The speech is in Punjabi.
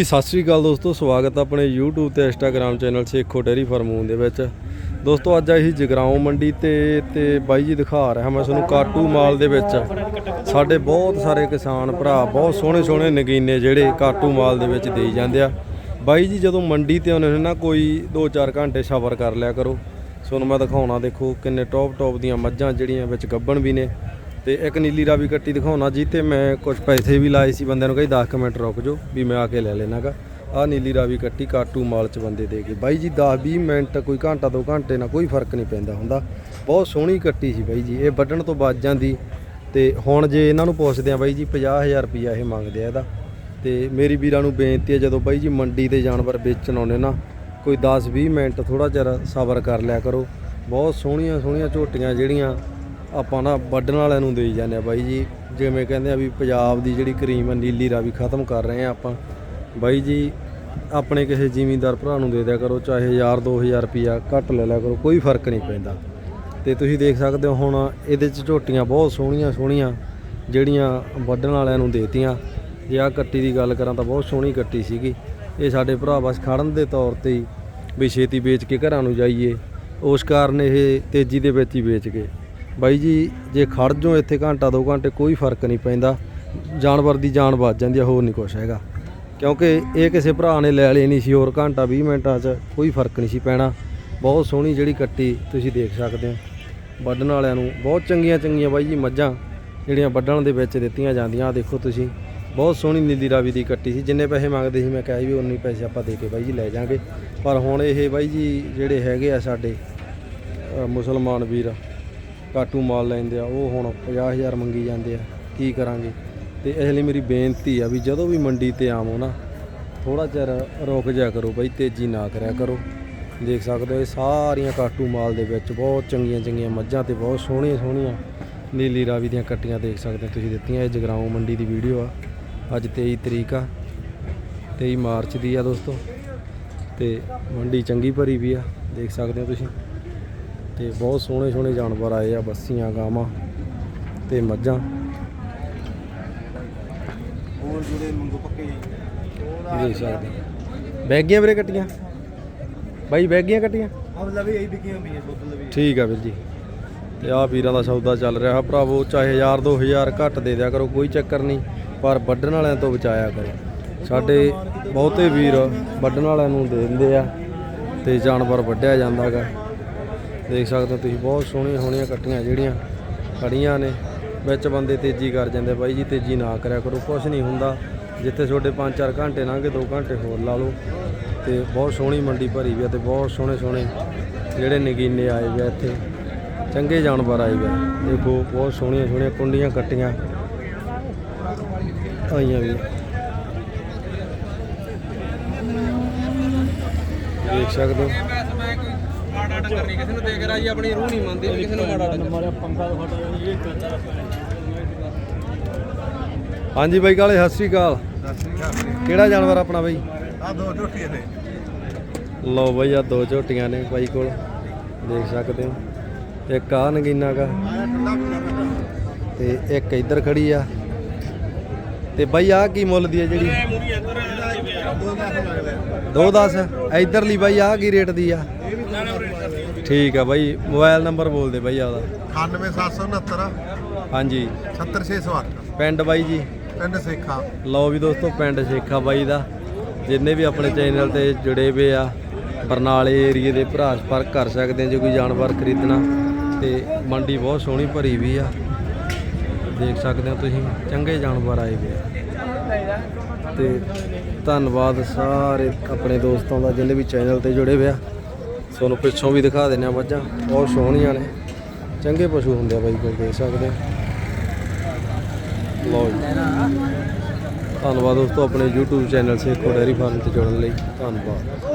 ਜੀ, ਸਤਿ ਸ੍ਰੀ ਅਕਾਲ ਦੋਸਤੋ, ਸਵਾਗਤ ਹੈ ਆਪਣੇ YouTube ਤੇ Instagram ਚੈਨਲ ਸੇਖੋ ਡੇਰੀ ਫਾਰਮੂਨ ਦੇ ਵਿੱਚ। ਦੋਸਤੋ, ਅੱਜ ਅਸੀਂ ਜਗਰਾਉਂ ਮੰਡੀ ਤੇ ਤੇ ਬਾਈ ਜੀ ਦਿਖਾ ਰਿਹਾ ਮੈਂ ਤੁਹਾਨੂੰ ਕਾਟੂ ਮਾਲ ਦੇ ਵਿੱਚ। ਸਾਡੇ ਬਹੁਤ ਸਾਰੇ ਕਿਸਾਨ ਭਰਾ, ਬਹੁਤ ਸੋਹਣੇ ਸੋਹਣੇ ਨਗੀਨੇ ਜਿਹੜੇ ਕਾਟੂ ਮਾਲ ਦੇ ਵਿੱਚ ਦੇਈ ਜਾਂਦੇ ਆ। ਬਾਈ ਜੀ, ਜਦੋਂ ਮੰਡੀ ਤੇ ਆਉਂਦੇ ਨੇ ਨਾ, ਕੋਈ 2-4 ਘੰਟੇ ਸਬਰ ਕਰ ਲਿਆ ਕਰੋ। ਤੁਹਾਨੂੰ ਮੈਂ ਦਿਖਾਉਣਾ ਦੇਖੋ ਕਿੰਨੇ ਟੌਪ ਟੌਪ ਦੀਆਂ ਮੱਝਾਂ ਜਿਹੜੀਆਂ ਵਿੱਚ ਗੱਬਣ ਵੀ ਨੇ। ਤੇ ਇੱਕ ਨੀਲੀ ਰਾਵੀ ਕੱਟੀ ਦਿਖਾਉਣਾ ਜੀ, ਤੇ ਮੈਂ ਕੁਝ ਪੈਸੇ ਵੀ ਲਾਏ ਸੀ, ਬੰਦਿਆਂ ਨੂੰ ਕਹੀ 10 ਕੁ ਮਿੰਟ ਰੁਕ ਜਾਓ ਵੀ ਮੈਂ ਆ ਕੇ ਲੈ ਲੈਣਾਗਾ। ਆ ਨੀਲੀ ਰਾਵੀ ਕੱਟੀ ਕਾਟੂ ਮਾਲ ਚ ਬੰਦੇ ਦੇ ਕੇ। ਬਾਈ ਜੀ 10 20 ਮਿੰਟ ਕੋਈ ਘੰਟਾ, ਦੋ ਘੰਟੇ ਨਾਲ ਕੋਈ ਫ਼ਰਕ ਨਹੀਂ ਪੈਂਦਾ ਹੁੰਦਾ। ਬਹੁਤ ਸੋਹਣੀ ਕੱਟੀ ਸੀ ਬਾਈ ਜੀ, ਇਹ ਵੱਢਣ ਤੋਂ ਬਾਅਦ ਜਾਂਦੀ। ਤੇ ਹੁਣ ਜੇ ਇਹਨਾਂ ਨੂੰ ਪੁੱਛਦੇ ਆ ਬਾਈ ਜੀ 50000 ਰੁਪਿਆ ਇਹ ਮੰਗਦੇ ਆ ਇਹਦਾ। ਤੇ ਮੇਰੀ ਵੀਰਾਂ ਨੂੰ ਬੇਨਤੀ ਹੈ ਜਦੋਂ ਬਾਈ ਜੀ ਮੰਡੀ ਤੇ ਜਾਨਵਰ ਵੇਚਣ ਆਉਂਦੇ ਨਾ, ਕੋਈ 10 20 ਮਿੰਟ ਥੋੜਾ ਚਿਰ ਸਬਰ ਕਰ ਲਿਆ ਕਰੋ। ਬਹੁਤ ਸੋਹਣੀਆਂ ਸੋਹਣੀਆਂ ਝੋਟੀਆਂ ਜਿਹੜੀਆਂ ਆਪਾਂ ਨਾ ਵੱਢਣ ਵਾਲਿਆਂ ਨੂੰ ਦੇਈ ਜਾਂਦੇ ਆ ਬਾਈ ਜੀ। ਜਿਵੇਂ ਕਹਿੰਦੇ ਆ ਵੀ ਪੰਜਾਬ ਦੀ ਜਿਹੜੀ ਕਰੀਮ ਆ, ਨੀਲੀ ਰਾਵੀ ਖਤਮ ਕਰ ਰਹੇ ਆ ਆਪਾਂ। ਬਾਈ ਜੀ, ਆਪਣੇ ਕਿਸੇ ਜ਼ਿਮੀਂਦਾਰ ਭਰਾ ਨੂੰ ਦੇ ਦਿਆ ਕਰੋ, ਚਾਹੇ 1000 2000 ਰੁਪਿਆ ਘੱਟ ਲੈ ਲਿਆ ਕਰੋ, ਕੋਈ ਫ਼ਰਕ ਨਹੀਂ ਪੈਂਦਾ। ਤੇ ਤੁਸੀਂ ਦੇਖ ਸਕਦੇ ਹੋ ਹੁਣ ਇਹਦੇ ਚ ਝੋਟੀਆਂ ਬਹੁਤ ਸੋਹਣੀਆਂ ਸੋਹਣੀਆਂ ਜਿਹੜੀਆਂ ਵੱਢਣ ਵਾਲਿਆਂ ਨੂੰ ਦੇਤੀਆਂ। ਜੇ ਆ ਕੱਟੀ ਦੀ ਗੱਲ ਕਰਾਂ ਤਾਂ ਬਹੁਤ ਸੋਹਣੀ ਕੱਟੀ ਸੀਗੀ। ਇਹ ਸਾਡੇ ਭਰਾ ਬਸ ਖੜਨ ਦੇ ਤੌਰ ਤੇ ਹੀ ਵੀ ਛੇਤੀ ਵੇਚ ਕੇ ਘਰਾਂ ਨੂੰ ਜਾਈਏ। ਉਸ ਕਾਰਨ ਇਹ ਤੇਜ਼ੀ ਦੇ ਵਿੱਚ ਹੀ ਵੇਚ ਗਏ। ਬਾਈ ਜੀ, ਜੇ ਖੜ ਜਾਓ ਇੱਥੇ ਘੰਟਾ, ਦੋ ਘੰਟੇ, ਕੋਈ ਫ਼ਰਕ ਨਹੀਂ ਪੈਂਦਾ। ਜਾਨਵਰ ਦੀ ਜਾਨ ਬਚ ਜਾਂਦੀ ਹੈ ਹੋਰ ਨਹੀਂ ਕੁਛ ਹੈਗਾ। ਕਿਉਂਕਿ ਇਹ ਕਿਸੇ ਭਰਾ ਨੇ ਲੈ ਲਈ ਨਹੀਂ ਸੀ, ਹੋਰ ਘੰਟਾ 20 ਮਿੰਟਾਂ 'ਚ ਕੋਈ ਫ਼ਰਕ ਨਹੀਂ ਸੀ ਪੈਣਾ। ਬਹੁਤ ਸੋਹਣੀ ਜਿਹੜੀ ਕੱਟੀ ਤੁਸੀਂ ਦੇਖ ਸਕਦੇ ਹੋ। ਵੱਢਣ ਵਾਲਿਆਂ ਨੂੰ ਬਹੁਤ ਚੰਗੀਆਂ ਚੰਗੀਆਂ ਬਾਈ ਜੀ ਮੱਝਾਂ, ਜਿਹੜੀਆਂ ਵੱਢਣ ਦੇ ਵਿੱਚ ਦਿੱਤੀਆਂ ਜਾਂਦੀਆਂ ਆ ਦੇਖੋ ਤੁਸੀਂ। ਬਹੁਤ ਸੋਹਣੀ ਨੀਲੀ ਰਾਵੀ ਦੀ ਕੱਟੀ ਸੀ। ਜਿੰਨੇ ਪੈਸੇ ਮੰਗਦੇ ਸੀ, ਮੈਂ ਕਿਹਾ ਵੀ ਉਨੇ ਪੈਸੇ ਆਪਾਂ ਦੇ ਕੇ ਬਾਈ ਜੀ ਲੈ ਜਾਾਂਗੇ। ਪਰ ਹੁਣ ਇਹ ਬਾਈ ਜੀ ਜਿਹੜੇ ਹੈਗੇ ਆ ਸਾਡੇ ਮੁਸਲਮਾਨ ਵੀਰ ਕਾਟੂ ਮਾਲ ਲੈਂਦੇ ਆ, ਉਹ ਹੁਣ 50000 ਮੰਗੀ ਜਾਂਦੇ ਆ, ਕੀ ਕਰਾਂਗੇ? ਤੇ ਇਸ ਲਈ ਮੇਰੀ ਬੇਨਤੀ ਆ ਵੀ ਜਦੋਂ ਵੀ ਮੰਡੀ ਤੇ ਆਵੋ ਨਾ ਥੋੜਾ ਚਿਰ ਰੁਕ ਜਾ ਕਰੋ ਬਈ, ਤੇਜ਼ੀ ਨਾ ਕਰਿਆ ਕਰੋ। ਦੇਖ ਸਕਦੇ ਹੋ ਇਹ ਸਾਰੀਆਂ ਕਾਟੂ ਮਾਲ ਦੇ ਵਿੱਚ ਬਹੁਤ ਚੰਗੀਆਂ ਚੰਗੀਆਂ ਮੱਝਾਂ ਤੇ ਬਹੁਤ ਸੋਹਣੀਆਂ ਸੋਹਣੀਆਂ ਨੀਲੀ ਰਾਵੀ ਦੀਆਂ ਕੱਟੀਆਂ ਦੇਖ ਸਕਦੇ ਹੋ ਤੁਸੀਂ ਦਿੱਤੀਆਂ, ਇਹ ਜਗਰਾਉਂ ਮੰਡੀ ਦੀ ਵੀਡੀਓ ਆ। ਅੱਜ 23 ਤਰੀਕ ਆ 23 ਮਾਰਚ ਦੀ ਆ ਦੋਸਤੋ। ਤੇ ਮੰਡੀ ਚੰਗੀ ਭਰੀ ਵੀ ਆ, ਦੇਖ ਸਕਦੇ ਹੋ ਤੁਸੀਂ। ਤੇ ਬਹੁਤ ਸੋਹਣੇ ਸੋਹਣੇ ਜਾਨਵਰ ਆਏ ਆ ਬੱਸੀਆਂ ਗਾਵਾਂ ਤੇ ਮੱਝਾਂ। ਹੋਰ ਜਿਹੜੇ ਮੰਗੋ ਪੱਕੇ ਦੇਖ ਸਕਦੇ। ਬੈਗੀਆਂ ਵੀਰੇ ਕੱਟੀਆਂ? ਬਾਈ ਬੈਗੀਆਂ ਕੱਟੀਆਂ? ਮਤਲਬ ਵੀ ਇਹੀ ਵਿਕੀਆਂ ਪਈਆਂ ਦੁੱਧ ਲਵੀ ਠੀਕ ਆ ਵੀਰ ਜੀ। ਤੇ ਆਹ ਵੀਰਾਂ ਦਾ ਸੌਦਾ ਚੱਲ ਰਿਹਾ। ਭਰਾਵੋ ਚਾਹੇ 1000 2000 ਘੱਟ ਦੇ ਦਿਆ ਕਰੋ ਕੋਈ ਚੱਕਰ ਨਹੀਂ। ਪਰ ਵੱਢਣ ਵਾਲਿਆਂ ਤੋਂ ਬਚਾਇਆ ਕਰੋ। ਸਾਡੇ ਬਹੁਤੇ ਵੀਰ ਵੱਢਣ ਵਾਲਿਆਂ ਨੂੰ ਦੇ ਦਿੰਦੇ ਆ ਤੇ ਜਾਨਵਰ ਵੱਢਿਆ ਜਾਂਦਾਗਾ। ਦੇਖ ਸਕਦੇ ਹੋ ਤੁਸੀਂ, ਬਹੁਤ ਸੋਹਣੀਆਂ ਸੋਹਣੀਆਂ ਕੱਟੀਆਂ ਜਿਹੜੀਆਂ ਖੜੀਆਂ ਨੇ, ਵਿੱਚ ਬੰਦੇ ਤੇਜ਼ੀ ਕਰ ਜਾਂਦੇ ਬਾਈ ਜੀ, ਤੇਜ਼ੀ ਨਾ ਕਰਿਆ ਕਰੋ, ਕੁਛ ਨਹੀਂ ਹੁੰਦਾ। ਜਿੱਥੇ ਤੁਹਾਡੇ 5-4 ਘੰਟੇ ਲੰਘੇ 2 ਘੰਟੇ ਹੋਰ ਲਾ ਲਓ। ਤੇ ਬਹੁਤ ਸੋਹਣੀ ਮੰਡੀ ਭਰੀ ਵੀ ਆ ਤੇ ਬਹੁਤ ਸੋਹਣੇ ਸੋਹਣੇ ਜਿਹੜੇ ਨਗੀਨੇ ਆਏ ਵੀ ਆ ਇੱਥੇ। ਚੰਗੇ ਜਾਨਵਰ ਆਏ ਵੀ ਆ। ਦੇਖੋ, ਬਹੁਤ ਸੋਹਣੀਆਂ ਸੋਹਣੀਆਂ ਕੁੰਡੀਆਂ ਕੱਟੀਆਂ। ਆਈਆਂ ਵੀ ਦੇਖ ਸਕਦੇ ਹੋ। ਮਾੜਾ ਟੱਕਰ ਕਿਸੇ ਨੂੰ ਦੇਖ ਰਿਹਾ ਜੀ ਆਪਣੀ ਰੂਹ ਨਹੀਂ ਮੰਨਦੀ ਕਿਸੇ ਨੂੰ ਮਾੜਾ ਟੱਕਰ ਮਾਰਾ ਪੰਗਾ ਹਾਂਜੀ ਬਾਈ ਕਾਲੇ ਸਤਿ ਸ੍ਰੀ ਅਕਾਲ। ਕਿਹੜਾ ਜਾਨਵਰ ਆਪਣਾ ਬਾਈ? ਆ ਦੋ ਝੋਟੀਆਂ ਨੇ। ਲਓ ਬਾਈ ਆ ਦੋ ਝੋਟੀਆਂ ਨੇ ਬਾਈ ਕੋਲ। ਦੇਖ ਸਕਦੇ ਹੋ। ਇੱਕ ਆ ਨਗੀਨਾ ਗਾ। ਤੇ ਇੱਕ ਇੱਧਰ ਖੜੀ ਆ। ਤੇ ਬਾਈ ਆ ਕੀ ਮੁੱਲ ਦੀ ਆ ਜਿਹੜੀ? ਦੋ ਲੱਗਦਾ 210 ਇੱਧਰਲੀ ਬਾਈ ਆ ਕੀ ਰੇਟ ਦੀ ਆ? ਠੀਕ ਆ ਬਾਈ ਮੋਬਾਈਲ ਨੰਬਰ ਬੋਲ ਦੇ ਬਾਈ ਆਦਾ 98769 ਹਾਂਜੀ। 70608 ਪਿੰਡ ਬਾਈ ਜੀ। ਪਿੰਡ ਸੇਖਾ। ਲਓ ਵੀ ਦੋਸਤੋ ਪਿੰਡ ਸ਼ੇਖਾ ਬਾਈ ਦਾ। ਜਿੰਨੇ ਵੀ ਆਪਣੇ ਚੈਨਲ ਤੇ ਜੁੜੇ ਹੋਏ ਆ ਬਰਨਾਲੇ ਏਰੀਏ ਦੇ ਭਰਾ ਸੰਪਰਕ ਕਰ ਸਕਦੇ ਆ ਜੇ ਕੋਈ ਜਾਨਵਰ ਖਰੀਦਣਾ। ਤੇ ਮੰਡੀ ਬਹੁਤ ਸੋਹਣੀ ਭਰੀ ਵੀ ਆ। ਦੇਖ ਸਕਦੇ ਹੋ ਤੁਸੀਂ ਚੰਗੇ ਜਾਨਵਰ ਆਏ ਵੇ ਆ। ਤੇ ਧੰਨਵਾਦ ਸਾਰੇ ਆਪਣੇ ਦੋਸਤਾਂ ਦਾ ਜਿੰਨੇ ਵੀ ਚੈਨਲ ਤੇ ਜੁੜੇ ਹੋਏ ਆ। ਤੁਹਾਨੂੰ ਪਿੱਛੋਂ ਵੀ ਦਿਖਾ ਦਿੰਦੇ ਆ ਮੱਝਾਂ। ਬਹੁਤ ਸੋਹਣੀਆਂ ਨੇ। ਚੰਗੇ ਪਸ਼ੂ ਹੁੰਦੇ ਆ ਬਾਈ ਕੋਲ, ਦੇਖ ਸਕਦੇ ਆ। ਲਓ ਜੀ। ਧੰਨਵਾਦ ਦੋਸਤੋ, ਆਪਣੇ YouTube channel Sekho dairy farm ਤੇ ਜੁੜਨ ਲਈ। ਧੰਨਵਾਦ।